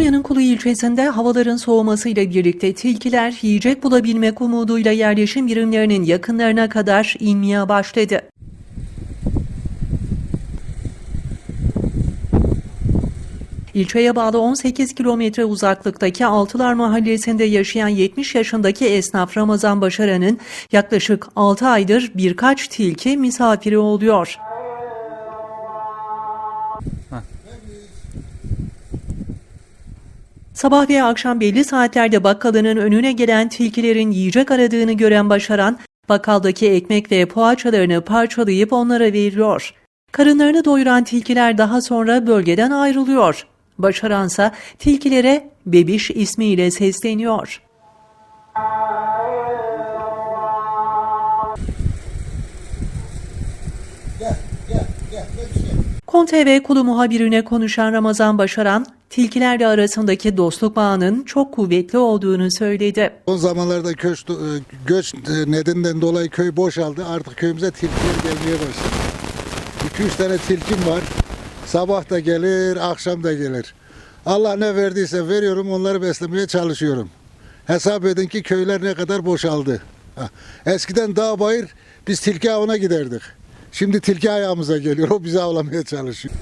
Konya'nın Kulu ilçesinde havaların soğumasıyla birlikte tilkiler yiyecek bulabilmek umuduyla yerleşim birimlerinin yakınlarına kadar inmeye başladı. İlçeye bağlı 18 kilometre uzaklıktaki Altılar Mahallesi'nde yaşayan 70 yaşındaki esnaf Ramazan Başaran'ın yaklaşık 6 aydır birkaç tilki misafiri oluyor. Sabah veya akşam belli saatlerde bakkalının önüne gelen tilkilerin yiyecek aradığını gören Başaran, bakkaldaki ekmek ve poğaçalarını parçalayıp onlara veriyor. Karınlarını doyuran tilkiler daha sonra bölgeden ayrılıyor. Başaransa tilkilere bebiş ismiyle sesleniyor. Kon TV kulu muhabirine konuşan Ramazan Başaran, tilkilerle arasındaki dostluk bağının çok kuvvetli olduğunu söyledi. Son zamanlarda göç, göç nedeninden dolayı köy boşaldı. Artık köyümüze tilkiler gelmeye başladı. 2-3 tane tilkim var. Sabah da gelir, akşam da gelir. Allah ne verdiyse veriyorum, onları beslemeye çalışıyorum. Hesap edin ki köyler ne kadar boşaldı. Eskiden dağ bayır biz tilki avına giderdik. Şimdi tilki ayağımıza geliyor, o bizi avlamaya çalışıyor.